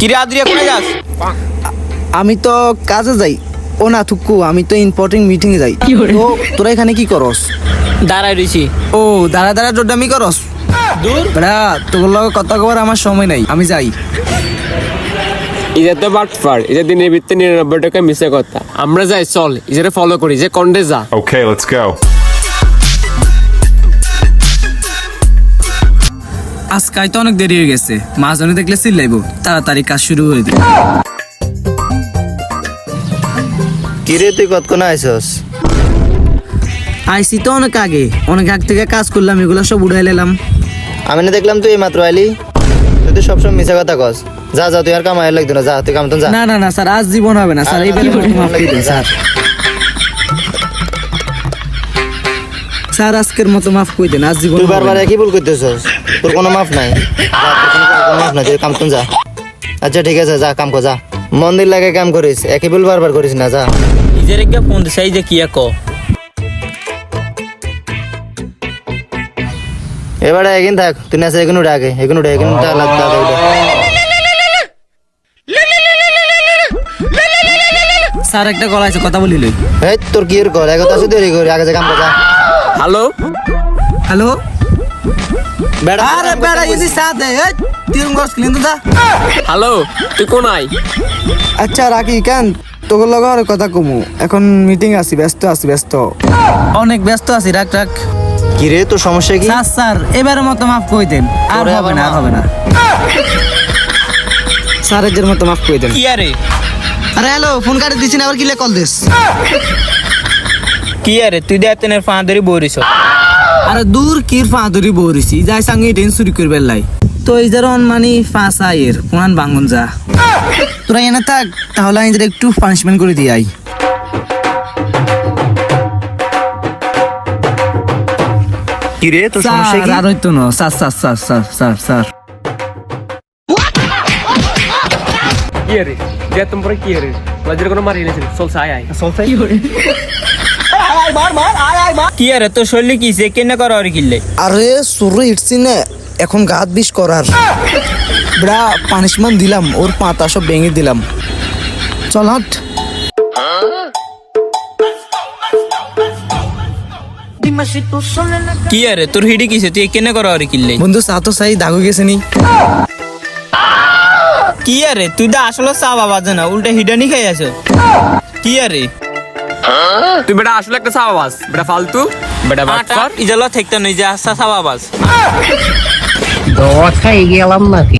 কিরে আদ্রিয়া কোনে যাস? আমি তো কাজে যাই। ও না থুকু আমি তো ইম্পর্টেন্ট মিটিং যাই। তো তোরা এখানে কি করস? দাঁড়াই রইছি। ও দাঁড়া দাঁড়া জোরদামি করস? দূর? বেড়া তোর লগে কথা কবার আমার সময় নাই। আমি যাই। এটা তো বাটফার এটা দিনের ভিত্তি নিরানব্বই টাকা মিশে কথা। আমরা যাই চল ইজারে ফলো করি যে কন্ডে যা। Okay, let's go. আজকাই তো অনেক দেরি হয়ে গেছে। মাঝনে দেখলে চিল্লাইবো তাড়াতাড়ি কাজ শুরু হয়ে দিবে কিরে তুই কতক্ষণ আইসস আইসি তো অনেক আগে অনেক আগ থেকে কাজ করলাম এগুলো সব উড়াই নিলাম। আমি না দেখলাম তুই মাত্র আইলি। তুই তো সবসময় মিশা কথা কস। যা যা তুই আর কামাই লাগতো না যা তুই কাম তো যা। না না না স্যার আজ জীবন হবে না স্যার এইবার মাফ করে দিন স্যার। স্যার আজকের মতো মাফ করে দেন আজ জীবন তুই বারবার না। একই ভুল করতেছস। তোর কোনো মাফ নাই। যা, তোর কোনো কোনো মাফ নাই তুই কাম যা। আচ্ছা ঠিক আছে যা কাম কর যা। মন্দির লাগে কাম করিস একই ভুল বারবার করিস না যা। নিজের কে ফোন দিছে এই যে কি এক। এবারে এগিন থাক তুই না এগুন উঠে আগে এগুন উঠে এগুন উঠে লাগতে উঠে। স্যার একটা কল আছে কথা বলিল। এই তোর কি এর কর তো শুধু দেরি করি আগে যা কাম কর যা। হ্যালো হ্যালো বেড়া আরে বেড়া ইদি সাথে এই তিন গস ক্লিন দা হ্যালো তুই কোন আই আচ্ছা রাখি কেন? তোর লগে আর কথা কমু। এখন মিটিং আছি ব্যস্ত আছি ব্যস্ত। অনেক ব্যস্ত আছি রাখ রাখ। কি রে তোর সমস্যা কি? স্যার স্যার এবারের মতো মাফ করে দেন। আর হবে না আর হবে না। স্যারের মতো মাফ করে দেন। কি আরে? আরে হ্যালো ফোন কাটে দিছি না আবার কিলে কল দিস? কি আরে? তুই দে তেনের ফাঁদরি বরিস আরে দূর কির ফাঁদুরি বরিছি যাই সঙ্গে ডেন চুরি করবে লাই তো এই যেরন মানে ফাঁস আয়ের কোনান বাঙ্গন যা। তোরা এনে থাক তাহলে আমি একটু পানিশমেন্ট করে দিই আই। কি রে তোর সমস্যা কি? আর হইতো না। Sir sir sir sir sir sir. কি রে যে তোমরা কি রে লজের কোনো মারি নেছিল চল আয় আয় কি আরে তোর শরীরে কি সে কেন করা আর কিনলে আরে সুরে ইটছি না এখন গাত বিষ করার। ব্রা পানিশমেন্ট দিলাম ওর পাতা সব ভেঙে দিলাম। চল হাট। কি আরে তোর হিডি কিসে? তুই কেন করা আর কিনলে বন্ধু চা তো চাই দাগু গেছে নি। কি আরে তুই দা আসলে চা বাবা জানা উল্টা হিডানি খাই আছো। কি আরে তুই বেটা আসলে একটা সাবাস বেটা ফালতু। বেটা বাটফার ইজালা থাকতে নই যে আসা চা বাবাস দোয়া খাই গেলাম নাকি?